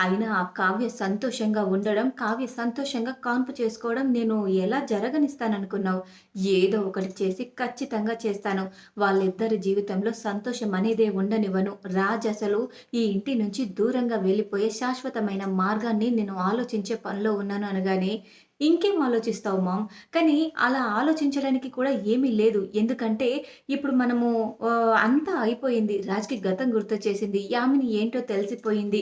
అయినా ఆ కావ్య సంతోషంగా ఉండడం, కావ్య సంతోషంగా కాన్పు చేసుకోవడం నేను ఎలా జరగనిస్తాననుకున్నావు? ఏదో ఒకటి చేసి ఖచ్చితంగా చేస్తాను. వాళ్ళిద్దరి జీవితంలో సంతోషం అనేదే ఉండనివ్వను. రాజ్ అసలు ఈ ఇంటి నుంచి దూరంగా వెళ్ళిపోయే శాశ్వతమైన మార్గాన్ని నేను ఆలోచించే పనిలో ఉన్నాను అనగానే ఇంకేం ఆలోచిస్తావు మామ్? కానీ అలా ఆలోచించడానికి కూడా ఏమీ లేదు. ఎందుకంటే ఇప్పుడు మనము అంతా అయిపోయింది. రాజ్‌కి గతం గుర్తొచ్చేసింది. యామిని ఏంటో తెలిసిపోయింది.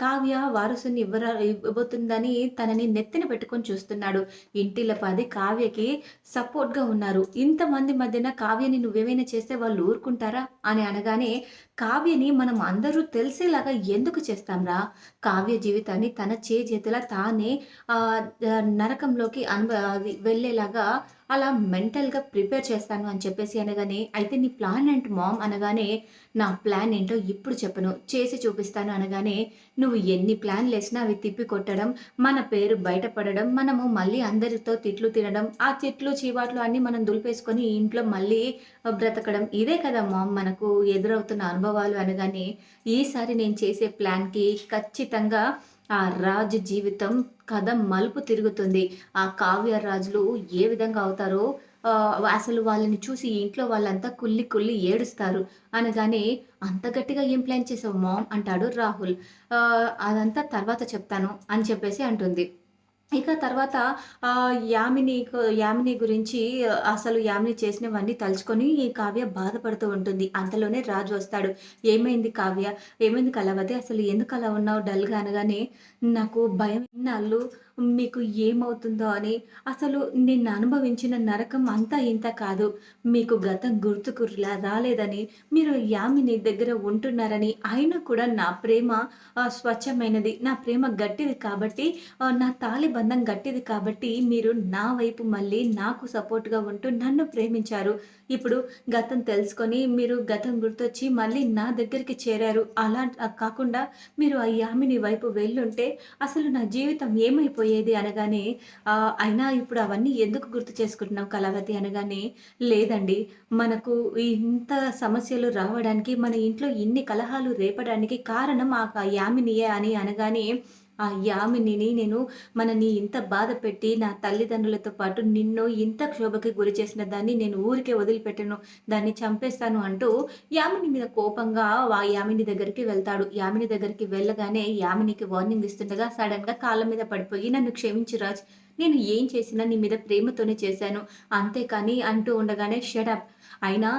కావ్య వారసుని ఇవ్వరా ఇవ్వబోతుందని తనని నెత్తిన పెట్టుకొని చూస్తున్నాడు. ఇంటిలపాది కావ్యకి సపోర్ట్‌గా ఉన్నారు. ఇంతమంది మధ్యన కావ్యని నువ్వేమైనా చేస్తే వాళ్ళు ఊరుకుంటారా? అని అనగానే కావ్యని మనం అందరూ తెలిసేలాగా ఎందుకు చేస్తాంరా? కావ్య జీవితాన్ని తన చేజేతులా తానే నరకంలోకి అనుభ అది వెళ్ళేలాగా అలా మెంటల్‌గా ప్రిపేర్ చేస్తాను అని చెప్పేసి అనగానే, అయితే నీ ప్లాన్ ఏంటి మామ్? అనగానే, నా ప్లాన్ ఏంటో ఇప్పుడు చెప్పను. చేసి చూపిస్తాను అనగానే, నువ్వు ఎన్ని ప్లాన్‌లేసినా అవి తిప్పి కొట్టడం, మన పేరు బయటపడడం, మనము మళ్ళీ అందరితో తిట్లు తినడం, ఆ తిట్లు, చీవాట్లు అన్నీ మనం దులిపేసుకొని ఇంట్లో మళ్ళీ బ్రతకడం. ఇదే కదా మామ్ మనకు ఎదురవుతున్న అనుభవాలు అనగానే, ఈసారి నేను చేసే ప్లాన్‌కి ఖచ్చితంగా ఆ రాజు జీవితం కథ మలుపు తిరుగుతుంది. ఆ కావ్య, రాజులు ఏ విధంగా అవుతారో అసలు వాళ్ళని చూసి ఇంట్లో వాళ్ళంతా కుల్లి కుల్లి ఏడుస్తారు. అనగానే, అంత గట్టిగా ఏం ప్లాన్ చేసావు మామ్? అంటాడు రాహుల్. అదంతా తర్వాత చెప్తాను అని చెప్పేసి అంటుంది. ఇక తర్వాత యామిని యామిని గురించి అసలు యామిని చేసినవన్నీ తలుచుకొని ఈ కావ్య బాధపడుతూ ఉంటుంది. అంతలోనే రాజు వస్తాడు. "ఏమైంది కావ్య? ఏమైంది కలవతి అసలు ఎందుకు అలా ఉన్నావు డల్‌గా?" అనగానే, "నాకు భయం అల్లు మీకు ఏమవుతుందో అని. అసలు నిన్న అనుభవించిన నరకం అంతా ఇంత కాదు. మీకు గతం గుర్తుకు రాలేదని, మీరు యామిని దగ్గర ఉంటున్నారని, అయినా కూడా నా ప్రేమ స్వచ్ఛమైనది. నా ప్రేమ గట్టిది కాబట్టి నా తాలి బంధం గట్టిది కాబట్టి మీరు నా వైపు మళ్ళీ నాకు సపోర్ట్‌గా ఉంటూ నన్ను ప్రేమించారు. ఇప్పుడు గతం తెలుసుకొని మీరు గతం గుర్తొచ్చి మళ్ళీ నా దగ్గరికి చేరారు. అలా కాకుండా మీరు ఆ యామిని వైపు వెళ్ళుంటే అసలు నా జీవితం ఏమైపోయింది అనగానే "అయినా ఇప్పుడు అవన్నీ ఎందుకు గుర్తు చేసుకుంటున్నావు కళావతి?" అనగానే, "లేదండి మనకు ఇంత సమస్యలు రావడానికి, మన ఇంట్లో ఇన్ని కలహాలు రేపడానికి కారణం ఆ యామినియే" అని అనగానే, ఆ యామినిని నేను మనని ఇంత బాధపెట్టి, నా తల్లిదండ్రులతో పాటు నిన్ను ఇంత క్షోభకి గురి చేసిన దాన్ని నేను ఊరికే వదిలిపెట్టను. దాన్ని చంపేస్తాను అంటూ యామిని మీద కోపంగా ఆ యామిని దగ్గరికి వెళ్తాడు. యామిని దగ్గరికి వెళ్ళగానే యామినికి వార్నింగ్ ఇస్తుండగా సడన్గా కాళ్ళ మీద పడిపోయి, "నన్ను క్షమించు రాజ్. నేను ఏం చేసినా నీ మీద ప్రేమతోనే చేశాను. అంతేకాని" అంటూ ఉండగానే, షడప్ అయినా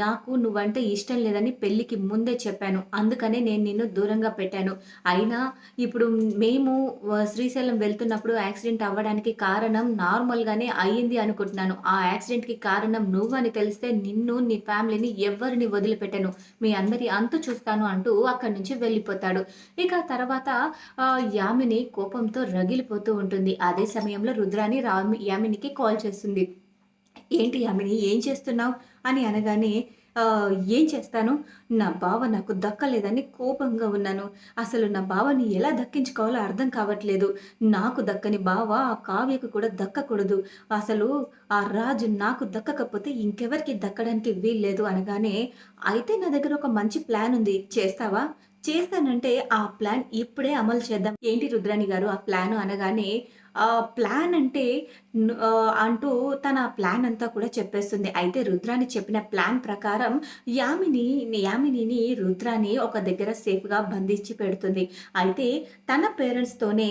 నాకు నువ్వంటే ఇష్టం లేదని పెళ్ళికి ముందే చెప్పాను. అందుకనే నేను నిన్ను దూరంగా పెట్టాను. అయినా ఇప్పుడు మేము శ్రీశైలం వెళ్తున్నప్పుడు యాక్సిడెంట్ అవ్వడానికి కారణం నార్మల్‌గానే అయింది అనుకుంటున్నాను. ఆ యాక్సిడెంట్‌కి కారణం నువ్వని తెలిస్తే నిన్ను, నీ ఫ్యామిలీని ఎవ్వరిని వదిలిపెట్టను. మీ అందరి అంతు చూస్తాను" అంటూ అక్కడి నుంచి వెళ్ళిపోతాడు. ఇక తర్వాత యామిని కోపంతో రగిలిపోతూ ఉంటుంది. అదే సమయంలో రుద్రాని రామి యామినికి కాల్ చేస్తుంది. "ఏంటి యామిని ఏం చేస్తున్నావు?" అని అనగానే "ఏం చేస్తాను? నా బావ నాకు దక్కలేదని కోపంగా ఉన్నాను. అసలు నా బావని ఎలా దక్కించుకోవాలో అర్థం కావట్లేదు. నాకు దక్కని బావ ఆ కావ్యకు కూడా దక్కకూడదు. అసలు ఆ రాజు నాకు దక్కకపోతే ఇంకెవరికి దక్కడానికి వీల్లేదు" అనగానే, "అయితే నా దగ్గర ఒక మంచి ప్లాన్ ఉంది. చేస్తావా?" చేస్తానంటే ఆ ప్లాన్ ఇప్పుడే అమలు చేద్దాం. "ఏంటి రుద్రాణి గారు ఆ ప్లాన్ అనగానే ప్లాన్ అంటే అంటూ తన ప్లాన్ అంతా కూడా చెప్పేస్తుంది. అయితే రుద్రాని చెప్పిన ప్లాన్ ప్రకారం యామిని యామినిని రుద్రాని ఒక దగ్గర సేఫ్‌గా బంధించి పెడుతుంది. అయితే తన పేరెంట్స్‌తోనే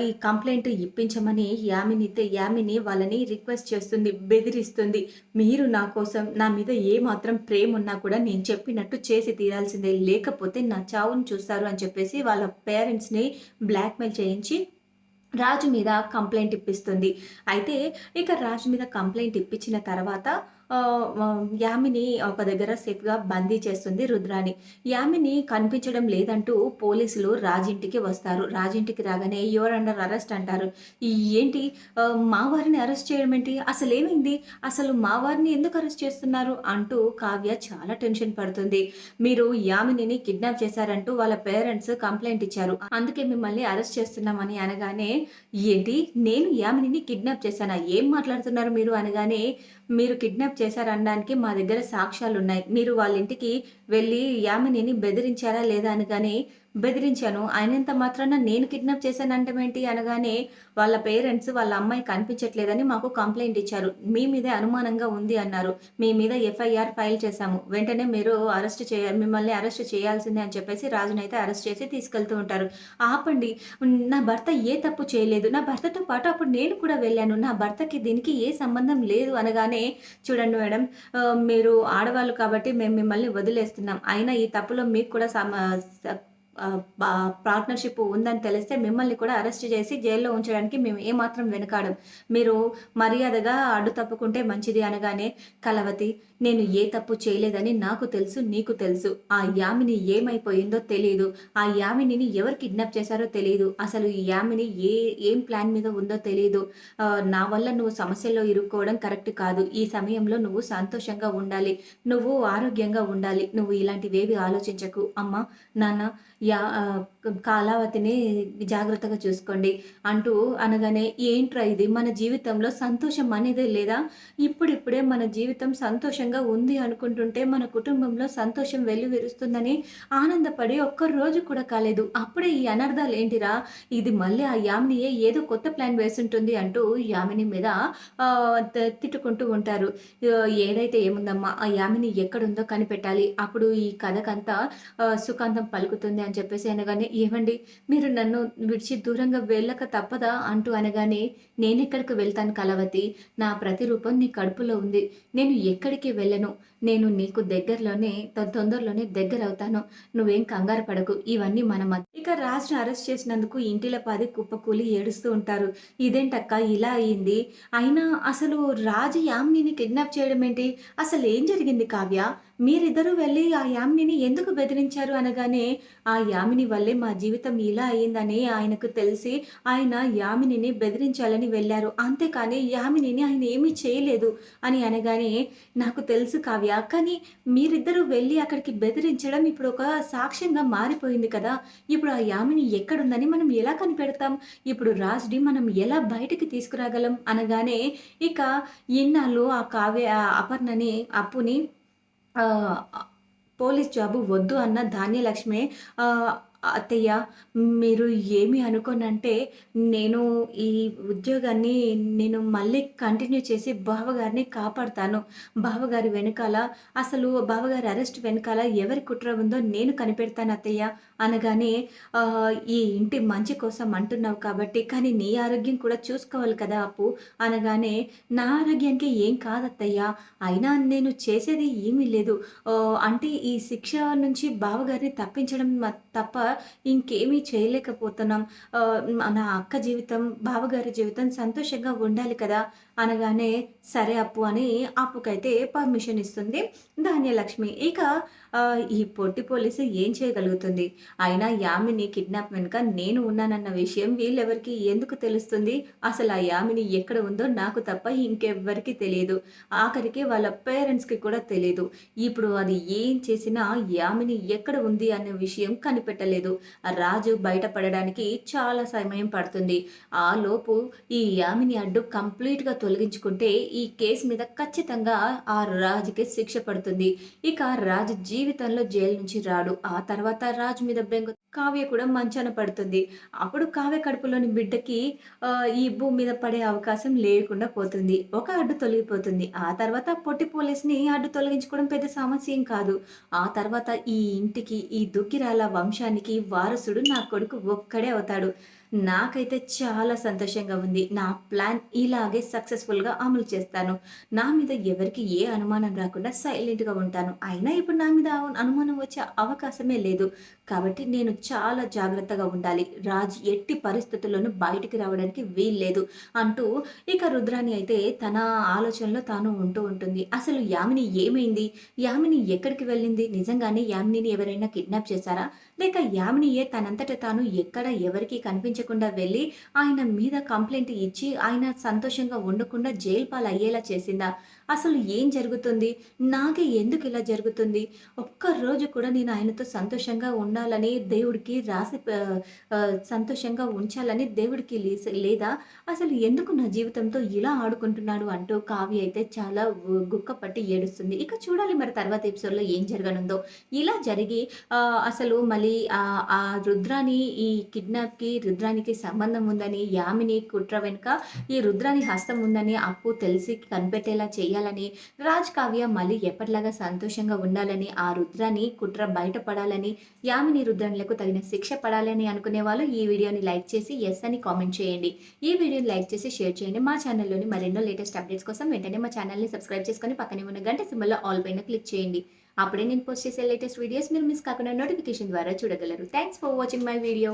ఈ కంప్లైంట్ ఇప్పించమని యామినితో యామిని వాళ్ళని రిక్వెస్ట్ చేస్తుంది. బెదిరిస్తుంది. "మీరు నా కోసం నా మీద ఏ మాత్రం ప్రేమున్నా కూడా నేను చెప్పినట్టు చేసి తీరాల్సిందే. లేకపోతే నా చావును చూస్తారు" అని చెప్పేసి వాళ్ళ పేరెంట్స్‌ని బ్లాక్‌మెయిల్ చేయించి రాజు మీద కంప్లైంట్ ఇప్పిస్తుంది. అయితే ఇక రాజు మీద కంప్లైంట్ ఇప్పించిన తర్వాత యామిని ఒక దగ్గర సేఫ్‌గా బందీ చేస్తుంది రుద్రాని. యామిని కనిపించడం లేదంటూ పోలీసులు రాజింటికి వస్తారు. రాజింటికి రాగానే యువర్ అండర్ అరెస్ట్ అంటారు. ఏంటి మా వారిని అరెస్ట్ చేయడం ఏంటి? అసలేమైంది? అసలు మా వారిని ఎందుకు అరెస్ట్ చేస్తున్నారు? అంటూ కావ్య చాలా టెన్షన్ పడుతుంది. "మీరు యామినిని కిడ్నాప్ చేశారంటూ వాళ్ళ పేరెంట్స్ కంప్లైంట్ ఇచ్చారు. అందుకే మిమ్మల్ని అరెస్ట్ చేస్తున్నామని" అనగానే, "ఏంటి? నేను యామినిని కిడ్నాప్ చేశానా? ఏం మాట్లాడుతున్నారు మీరు?" అనగానే, "మీరు కిడ్నాప్ చేశారనడానికి మా దగ్గర సాక్ష్యాలు ఉన్నాయి మీరు వాళ్ళ ఇంటికి వెళ్ళి యామినిని బెదిరించారా లేదా?" అని కానీ బెదిరించాను. అయినంత మాత్రాన నేను కిడ్నాప్ ఏంటి అనగానే వాళ్ళ పేరెంట్స్ వాళ్ళ అమ్మాయి కనిపించట్లేదని మాకు కంప్లైంట్ ఇచ్చారు. మీ మీదే అనుమానంగా ఉంది అన్నారు. మీ మీద ఎఫ్ఐఆర్ ఫైల్ చేశాము. వెంటనే మీరు అరెస్ట్ చేయ మిమ్మల్ని అరెస్ట్ చేయాల్సిందే అని చెప్పేసి రాజునైతే అరెస్ట్ చేసి తీసుకెళ్తూ ఉంటారు. ఆపండి. నా భర్త ఏ తప్పు చేయలేదు. నా భర్తతో పాటు అప్పుడు నేను కూడా వెళ్ళాను. నా భర్తకి దీనికి ఏ సంబంధం లేదు అనగానే చూడండి మేడం మీరు ఆడవాళ్ళు కాబట్టి మేము మిమ్మల్ని వదిలేస్తున్నాం. అయినా ఈ తప్పులో మీకు కూడా సమ పార్ట్నర్‌షిప్ ఉందని తెలిస్తే మిమ్మల్ని కూడా అరెస్ట్ చేసి జైల్‌లో ఉంచడానికి మేము ఏమాత్రం వెనకాడం. మీరు మర్యాదగా అడ్డు తప్పుకుంటే మంచిది అనగానే కలవతి నేను ఏ తప్పు చేయలేదని నాకు తెలుసు. నీకు తెలుసు. ఆ యామిని ఏమైపోయిందో తెలియదు ఆ యామినిని ఎవరు కిడ్నాప్ చేశారో తెలియదు అసలు ఈ యామిని ఏ ఏం ప్లాన్ మీద ఉందో తెలియదు నా వల్ల నువ్వు సమస్యల్లో ఇరుక్కోవడం కరెక్ట్ కాదు. ఈ సమయంలో నువ్వు సంతోషంగా ఉండాలి. నువ్వు ఆరోగ్యంగా ఉండాలి. నువ్వు ఇలాంటివేవి ఆలోచించకు. అమ్మ, నాన్న యా కాలావతిని జాగ్రత్తగా చూసుకోండి అంటూ అనగానే ఏంట్రా ఇది మన జీవితంలో సంతోషం అనేదే లేదా? ఇప్పుడిప్పుడే మన జీవితం సంతోషంగా ఉంది అనుకుంటుంటే మన కుటుంబంలో సంతోషం వెల్లివిరుస్తుందని ఆనందపడి ఒక్క రోజు కూడా కాలేదు. అప్పుడే ఈ అనర్థాలు ఏంటిరా ఇది మళ్ళీ ఆ యామినియే ఏదో కొత్త ప్లాన్ వేసుంటుంది అంటూ యామిని మీద తిట్టుకుంటూ ఉంటారు. ఏదైతే ఏముందమ్మా ఆ యామిని ఎక్కడుందో కనిపెట్టాలి. అప్పుడు ఈ కథకంతా సుఖాంతం పలుకుతుంది అని చెప్పేసి అనగానే ఏమండి మీరు నన్ను విడిచి దూరంగా వెళ్ళక తప్పదా? అంటూ అనగానే నేను ఎక్కడికి వెళ్తాను కలవతి. నా ప్రతిరూపం నీ కడుపులో ఉంది. నేను ఎక్కడికి వెళ్ళను. నేను నీకు దగ్గరలోనే తొందరలోనే దగ్గర అవుతాను నువ్వేం కంగారు పడకు. ఇవన్నీ మన మధ్య ఇక రాజును అరెస్ట్ చేసినందుకు ఇంటిల్లపాది కుప్పకూలి ఏడుస్తూ ఉంటారు. ఇదేంటక్క ఇలా అయింది? అయినా అసలు రాజు యామ్నిని కిడ్నాప్ చేయడం ఏంటి? అసలు ఏం జరిగింది కావ్య? మీరిద్దరూ వెళ్ళి ఆ యామినిని ఎందుకు బెదిరించారు? అనగానే ఆ యామిని వల్లే మా జీవితం ఇలా అయిందని ఆయనకు తెలిసి ఆయన యామినిని బెదిరించాలని వెళ్ళారు అంతేకాని యామినిని ఆయన ఏమీ చేయలేదు అని అనగానే నాకు తెలుసు కావ్య. కానీ మీరిద్దరూ వెళ్ళి అక్కడికి బెదిరించడం ఇప్పుడు ఒక సాక్ష్యంగా మారిపోయింది కదా! ఇప్పుడు ఆ యామిని ఎక్కడుందని మనం ఎలా కనిపెడతాం? ఇప్పుడు రాజ్‌ని మనం ఎలా బయటికి తీసుకురాగలం? అనగానే ఇక ఇన్నాళ్ళు ఆ కావ్య అపర్ణని అప్పుని పోలీస్ జాబు వద్దు అన్న ధాన్యలక్ష్మి అత్తయ్య మీరు ఏమి అనుకోనంటే నేను ఈ ఉద్యోగాన్ని నేను మళ్ళీ కంటిన్యూ చేసి బావగారిని కాపాడతాను. బావగారి వెనకాల అసలు బావగారి అరెస్ట్ వెనకాల ఎవరి కుట్ర ఉందో నేను కనిపెడతాను అత్తయ్య అనగానే ఈ ఇంటి మంచి కోసం అంటున్నావు కాబట్టి కానీ నీ ఆరోగ్యం కూడా చూసుకోవాలి కదా అప్పు అనగానే నా ఆరోగ్యానికి ఏం కాదత్తయ్యా అయినా నేను చేసేది ఏమీ లేదు. అంటే ఈ శిక్ష నుంచి బావగారిని తప్పించడం తప్ప ఇంకేమీ చేయలేకపోతున్నాం. నా అక్క జీవితం, బావగారి జీవితం సంతోషంగా ఉండాలి కదా! అనగానే సరే అప్పు అని అప్పుకైతే పర్మిషన్ ఇస్తుంది ధాన్యలక్ష్మి. ఇక ఈ పొట్టి పోలీసు ఏం చేయగలుగుతుంది? అయినా యామిని కిడ్నాప్ వెనుక నేను ఉన్నానన్న విషయం వీళ్ళెవరికి ఎందుకు తెలుస్తుంది? అసలు ఆ యామిని ఎక్కడ ఉందో నాకు తప్ప ఇంకెవ్వరికి తెలియదు ఆఖరికి వాళ్ళ పేరెంట్స్‌కి కూడా తెలియదు ఇప్పుడు అది ఏం చేసినా యామిని ఎక్కడ ఉంది అనే విషయం కనిపెట్టలేదు. రాజు బయటపడడానికి చాలా సమయం పడుతుంది. ఆలోపు ఈ యామిని అడ్డు కంప్లీట్‌గా తొలగించుకుంటే ఈ కేసు మీద ఖచ్చితంగా ఆ రాజుకి శిక్ష పడుతుంది. ఇక రాజు జీవితంలో జైలు నుంచి రాడు. ఆ తర్వాత రాజు మీద బెంగ కావ్య కూడా మంచాన పడుతుంది. అప్పుడు కావ్య కడుపులోని బిడ్డకి ఈ భూమి మీద పడే అవకాశం లేకుండా పోతుంది. ఒక అడ్డు తొలగిపోతుంది. ఆ తర్వాత పొట్టి పోలీస్‌ని అడ్డు తొలగించుకోవడం పెద్ద సమస్య ఏం కాదు. ఆ తర్వాత ఈ ఇంటికి, ఈ దుగ్గిరాల వంశానికి వారసుడు నా కొడుకు ఒక్కడే అవుతాడు. నాకైతే చాలా సంతోషంగా ఉంది. నా ప్లాన్ ఇలాగే సక్సెస్‌ఫుల్‌గా అమలు చేస్తాను. నా మీద ఎవరికి ఏ అనుమానం రాకుండా సైలెంట్‌గా ఉంటాను. అయినా ఇప్పుడు నా మీద అనుమానం వచ్చే అవకాశమే లేదు. కాబట్టి నేను చాలా జాగ్రత్తగా ఉండాలి. రాజ్ ఎట్టి పరిస్థితుల్లోనూ బయటికి రావడానికి వీల్లేదు అంటూ ఇక రుద్రాని అయితే తన ఆలోచనలో తాను ఉంటూ ఉంటుంది. అసలు యామిని ఏమైంది? యామిని ఎక్కడికి వెళ్ళింది? నిజంగానే యామినిని ఎవరైనా కిడ్నాప్ చేశారా? లేక యామినియే తనంతట తాను ఎక్కడ ఎవరికి కనిపించ కనిపించకుండా వెళ్ళి ఆయన మీద కంప్లైంట్ ఇచ్చి ఆయన సంతోషంగా ఉండకుండా జైలు పాలయ్యేలా చేసిందా? అసలు ఏం జరుగుతుంది? నాకే ఎందుకు ఇలా జరుగుతుంది? ఒక్క రోజు కూడా నేను ఆయనతో సంతోషంగా ఉండాలని దేవుడికి రాసి సంతోషంగా ఉంచాలని దేవుడికి లేదా అసలు ఎందుకు నా జీవితంతో ఇలా ఆడుకుంటున్నాడు అంటూ కావ్య అయితే చాలా గుక్కపట్టి ఏడుస్తుంది. ఇక చూడాలి మరి తర్వాత ఎపిసోడ్‌లో ఏం జరగనుందో. ఇలా జరిగి అసలు మళ్ళీ ఆ రుద్రాని ఈ కిడ్నాప్‌కి రుద్రానికి సంబంధం ఉందని, యామిని కుట్ర వెనుక ఈ రుద్రాని హస్తం ఉందని అప్పు తెలిసి కనిపెట్టేలా చేయాలని, రాజ్ కావ్య మళ్ళీ ఎప్పటిలాగా సంతోషంగా ఉండాలని, ఆ రుద్రాని కుట్ర బయటపడాలని, యామిని రుద్రానిలకు తగిన శిక్ష పడాలని అనుకునే వాళ్ళు ఈ వీడియోని లైక్ చేసి ఎస్ అని కామెంట్ చేయండి. ఈ వీడియోని లైక్ చేసి షేర్ చేయండి. మా ఛానల్‌లోని మరెన్నో లేటెస్ట్ అప్డేట్స్ కోసం వెంటనే మా ఛానల్‌ని సబ్స్క్రైబ్ చేసుకొని పక్కనే ఉన్న గంట సింబల్‌లో ఆల్ పైన క్లిక్ చేయండి. అప్పుడే నేను పోస్ట్ చేసే లేటెస్ట్ వీడియోస్ మీరు మిస్ కాకుండా నోటిఫికేషన్ ద్వారా చూడగలరు. Thanks for watching my video.